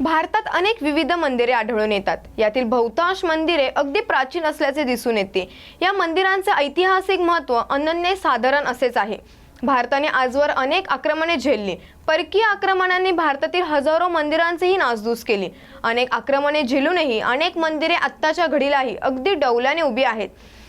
भारतात अनेक विविध मंदिरे आढळून येतात. यातील बहुतांश मंदिरे अगदी प्राचीन असल्याचे दिसून येते. या मंदिरांचे ऐतिहासिक महत्त्व अनन्य साधारण असेच आहे. भारताने आजवर अनेक आक्रमणे झेलली. परकीय आक्रमणांनी भारतातील हजारो मंदिरांचीही नासधूस केली. अनेक आक्रमणे झेलूनही अनेक मंदिरे आत्ताच्या घडीलाही अगदी डौलाने उभी आहेत.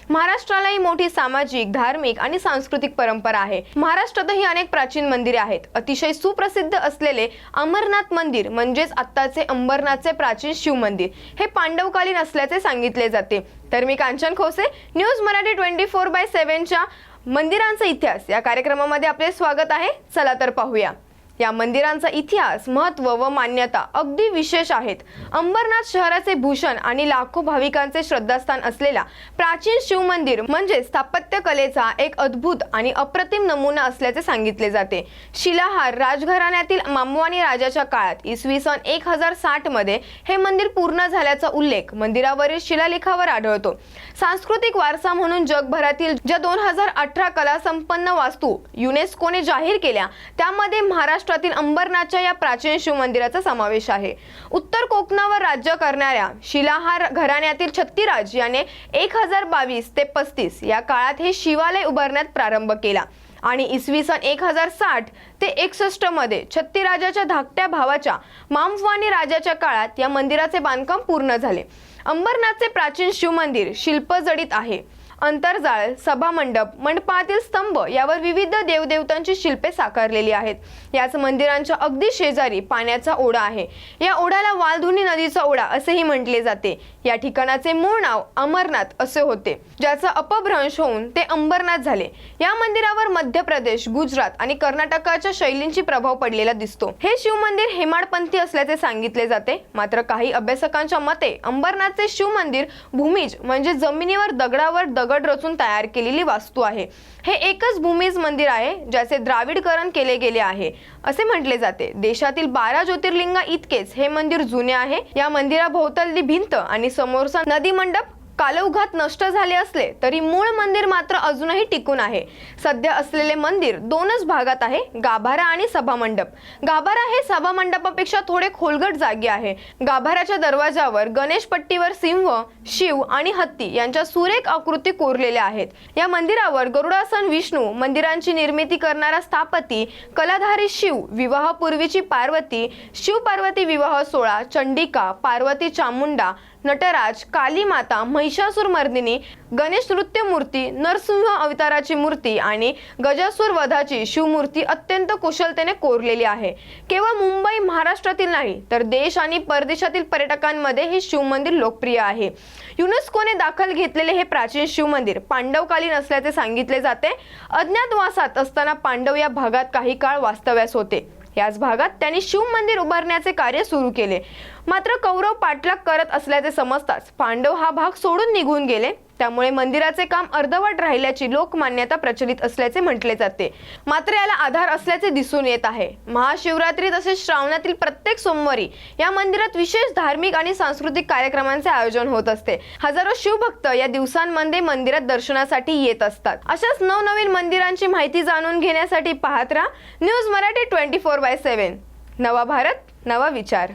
महाराष्ट्रालाही मोठी सामाजिक धार्मिक आणि सांस्कृतिक परंपरा आहे. महाराष्ट्रातही अनेक प्राचीन मंदिरे आहेत. अतिशय सुप्रसिद्ध असलेले अमरनाथ मंदिर म्हणजेच आत्ताचे अंबरनाथचे प्राचीन शिव मंदिर हे पांडवकालीन असल्याचे सांगितले जाते. तर मी Kanchan Khose news Marathi twenty four by सेव्हनच्या मंदिरांचा इतिहास या कार्यक्रमामध्ये आपले स्वागत आहे. चला तर पाहूया. या मंदिरांचा इतिहास महत्त्व व मान्यता अगदी विशेष आहेत. अंबरनाथ शहराचे भूषण आणि लाखो भाविकांचे श्रद्धास्थान असलेला प्राचीन शिव मंदिर म्हणजे स्थापत्य कलेचा एक अद्भुत आणि अप्रतिम नमुना असल्याचे सांगितले जाते. शिलाहार राजघराण्यातील मामवानी राजाच्या काळात इसवी सन एक हजार साठमध्ये हे मंदिर पूर्ण झाल्याचा उल्लेख मंदिरावरील शिलालेखावर आढळतो. सांस्कृतिक वारसा म्हणून जगभरातील ज्या दोन हजार अठरा कला संपन्न वास्तू युनेस्कोने जाहीर केल्या त्यामध्ये महाराष्ट्र महाराष्ट्रातील अंबरनाथच्या या प्राचीन शिव मंदिराचा समावेश आहे. उत्तर कोकणावर राज्य करणाऱ्या शिलाहार घराण्यातील छत्तीराज याने एक हजार बावीस ते पस्तीस या काळात हे शिवालय उभारण्यात प्रारंभ केला. आणि इसवी सन एक हजार साठ ते एकसष्टमध्ये छत्तीराजाच्या धाकट्या भावाच्या मामवानी राजाच्या काळात या मंदिराचे बांधकाम पूर्ण झाले. अंबरनाथचे प्राचीन शिवमंदिर शिल्पजडित आहे. अंतरजाळ सभामंडप मंडपातील स्तंभ यावर विविध देवदेवतांची शिल्पे साकारलेली आहेत. याच मंदिरांच्या अगदी शेजारी पाण्याचा ओढा आहे. या ओढ्याला वालधुनी नदीचा ओढा असेही म्हटले जाते. या ठिकाणाचे मूळ नाव अमरनाथ असे होते. ज्याचा अपभ्रंश होऊन ते अंबरनाथ झाले. या मंदिरावर मध्य प्रदेश गुजरात आणि कर्नाटकाच्या शैलींची प्रभाव पडलेला दिसतो. हे शिवमंदिर हेमाडपंथी असल्याचे सांगितले जाते. मात्र काही अभ्यासकांच्या मते अंबरनाथचे शिव मंदिर भूमिज म्हणजे जमिनीवर दगडावर दगड रचून तयार केलेली वास्तू आहे. हे एकच भूमिज मंदिर आहे ज्याचे द्राविडकरण केले गेले आहे. असे म्हटले जाते. देशातील बारा ज्योतिर्लिंगा इतकेच हे मंदिर जुने आहे. या मंदिराभोवताली भिंत आणि समोरचा नदी मंडप कालौघात नष्ट झाले असले तरी मूळ मंदिर मात्र अजूनही टिकून आहे. सध्या असलेले मंदिर दोनच भागात आहे गाभारा आणि सभामंडप. गाभारा हे सभामंडपापेक्षा थोडे खोलगट जागी आहे. गाभाऱ्याच्या दरवाजावर गणेश पट्टीवर सिंह शिव आणि हत्ती यांच्या सुरेख आकृती कोरलेल्या आहेत. या मंदिरावर गरुडासन विष्णू मंदिरांची निर्मिती करणारा स्थापती कलाधारी शिव विवाहापूर्वीची पार्वती शिव पार्वती विवाह सोहळा चंडिका पार्वती चामुंडा नटराज कालीमाता महिषासूर मर्दिनी गणेश नृत्य मूर्ती नरसिंह अवताराची मूर्ती आणि गजासूर वधाची शिवमूर्ती अत्यंत कुशलतेने कोरलेली आहे. केवळ मुंबई महाराष्ट्रातील नाही तर देश आणि परदेशातील पर्यटकांमध्ये हे शिवमंदिर लोकप्रिय आहे. युनेस्कोने दाखल घेतलेले हे प्राचीन शिवमंदिर पांडवकालीन असल्याचे सांगितले जाते. अज्ञातवासात असताना पांडव या भागात काही काळ वास्तव्यास होते. याच भागात त्यांनी शिव मंदिर उभारण्याचे कार्य सुरू केले. मात्र कौरव पाठलाग करत असल्याचे समजताच पांडव हा भाग सोडून निघून गेले. त्यामुळे मंदिराचे काम अर्धवट राहिल्याची लोकमान्यता प्रचलित असल्याचे म्हटले जाते. मात्र याला आधार असल्याचे दिसून येत आहे. महाशिवरात्री तसेच श्रावणातील प्रत्येक सोमवारी या मंदिरात विशेष धार्मिक आणि सांस्कृतिक कार्यक्रमांचे आयोजन होत असते. हजारो शिवभक्त या दिवसांमध्ये मंदिरात दर्शनासाठी येत असतात. अशाच नवनवीन मंदिरांची माहिती जाणून घेण्यासाठी पाहत राहा. News Marathi twenty four by seven. नवा भारत नवा विचार.